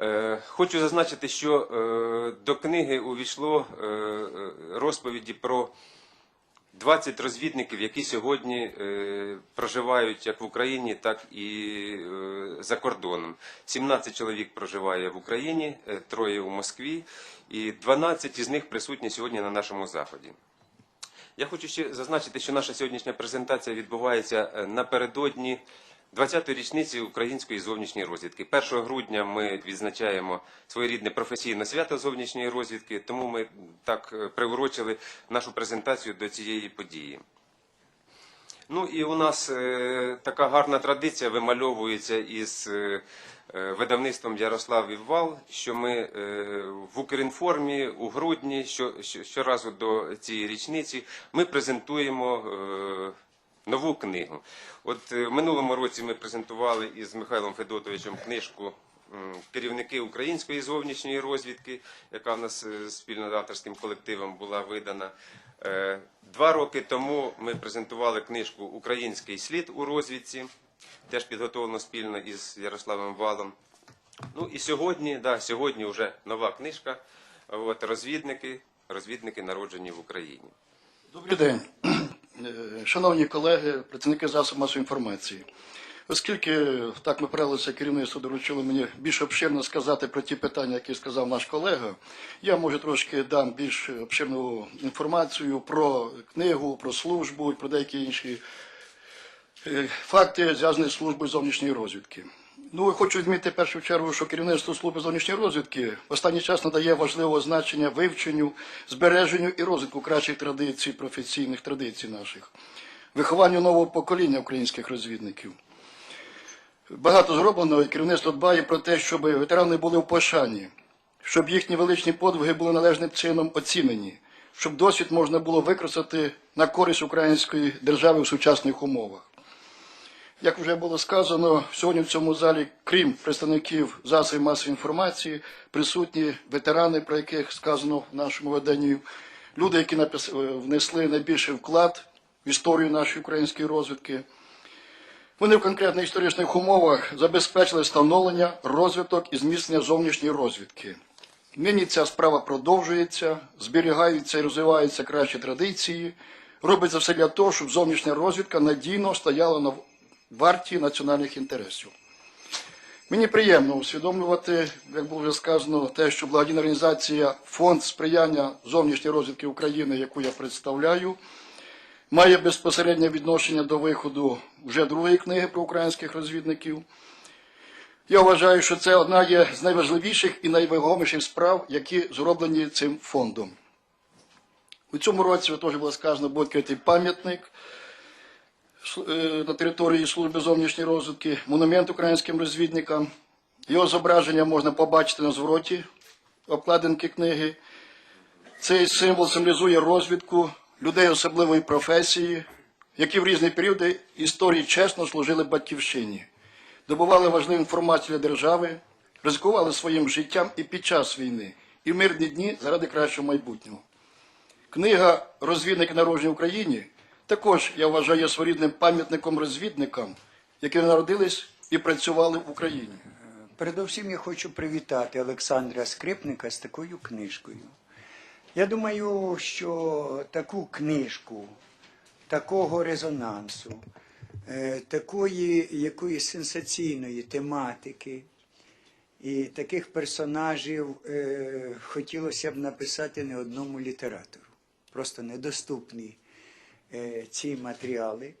Е, Хочу зазначити, що е, до книги увійшло е, розповіді про 20 розвідників, які сьогодні проживають як в Україні, так і за кордоном. 17 чоловік проживає в Україні, троє у Москві, і 12 із них присутні сьогодні на нашому заході. Я хочу ще зазначити, що наша сьогоднішня презентація відбувається напередодні 20-ї річниці української зовнішньої розвідки. 1 грудня ми відзначаємо своєрідне професійне свято зовнішньої розвідки, тому ми так е, приурочили нашу презентацію до цієї події. Ну і у нас е, така гарна традиція вимальовується із е, видавництвом Ярослав Іввал, що ми в Укрінформі у грудні, що, що, щоразу до цієї річниці, ми презентуємо нову книгу. От е, в минулому році ми презентували із Михайлом Федотовичем книжку Керівники української зовнішньої розвідки, яка в нас е, спільно з авторським колективом була видана. Е, Два роки тому ми презентували книжку Український слід у розвідці, теж підготовлено спільно із Ярославом Валом. Ну і сьогодні, да, сьогодні вже нова книжка. От, розвідники, розвідники народжені в Україні. Добрий день, шановні колеги, працівники засобів масової інформації. Оскільки так ми пралися, керівництво доручило мені більш обширно сказати про ті питання, які сказав наш колега, я може трошки дам більш обширну інформацію про книгу, про службу про деякі інші е, факти, зв'язані з службою зовнішньої розвідки. Ну, хочу відмітити в першу чергу, що керівництво служби зовнішньої розвідки в останній час надає важливого значення вивченню, збереженню і розвитку кращих традицій, професійних традицій наших, вихованню нового покоління українських розвідників. Багато зроблено, і керівництво дбає про те, щоб ветерани були в пошані, щоб їхні величні подвиги були належним чином оцінені, щоб досвід можна було використати на користь української держави в сучасних умовах. Як вже було сказано, сьогодні в цьому залі, крім представників засобів масової інформації, присутні ветерани, про яких сказано в нашому веденні, люди, які е, внесли найбільший вклад в історію нашої української розвідки. Вони в конкретних історичних умовах забезпечили становлення, розвиток і зміцнення зовнішньої розвідки. Нині ця справа продовжується, зберігаються і розвиваються кращі традиції. Робиться все для того, щоб зовнішня розвідка надійно стояла на варті національних інтересів. Мені приємно усвідомлювати, як було вже сказано, те, що благодійна організація Фонд сприяння зовнішньої розвідки України, яку я представляю, має безпосереднє відношення до виходу вже другої книги про українських розвідників. Я вважаю, що це одна є з найважливіших і найвагоміших справ, які зроблені цим фондом. У цьому році, теж було сказано, буде відкритий пам'ятник на території служби зовнішньої розвідки, монумент українським розвідникам. Його зображення можна побачити на звороті обкладинки книги. Цей символ символізує розвідку людей особливої професії, які в різні періоди історії чесно служили батьківщині, добували важливу інформацію для держави, ризикували своїм життям і під час війни, і в мирні дні заради кращого майбутнього. Книга Розвідники народжені в Україні також, я вважаю, своєрідним пам'ятником розвідникам, які народились і працювали в Україні. Передовсім я хочу привітати Олександра Скрипника з такою книжкою. Я думаю, що таку книжку, такого резонансу, е, такої якоїсь сенсаційної тематики і таких персонажів е, хотілося б написати не одному літератору. Просто недоступні е, ці матеріали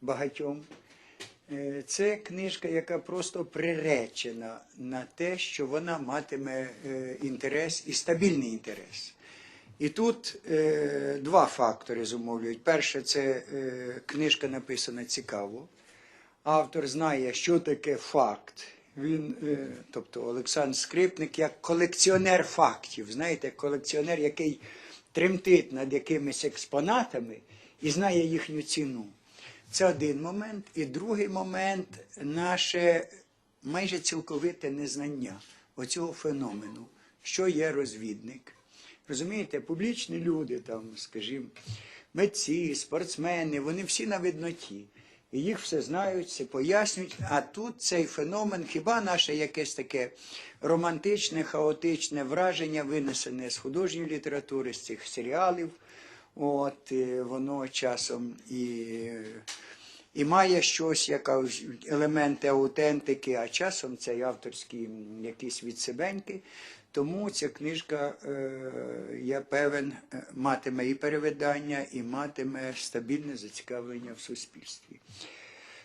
багатьом. Е, Це книжка, яка просто приречена на те, що вона матиме е, інтерес і стабільний інтерес. І тут е, два фактори зумовлюють. Перше, це е, книжка написана цікаво. Автор знає, що таке факт. Він, е, тобто Олександр Скрипник, як колекціонер фактів, знаєте, колекціонер, який тремтить над якимись експонатами і знає їхню ціну. Це один момент. І другий момент наше майже цілковите незнання оцього феномену, що є розвідник. Розумієте, публічні люди, там, скажімо, митці, спортсмени, вони всі на видноті. І їх все знають, все пояснюють. А тут цей феномен, хіба наше якесь таке романтичне, хаотичне враження, винесене з художньої літератури, з цих серіалів. От, е, воно часом і, і має щось, якась елементи аутентики, а часом це й авторські якісь відсебеньки. Тому ця книжка, е, я певен, е, матиме і перевидання, і матиме стабільне зацікавлення в суспільстві.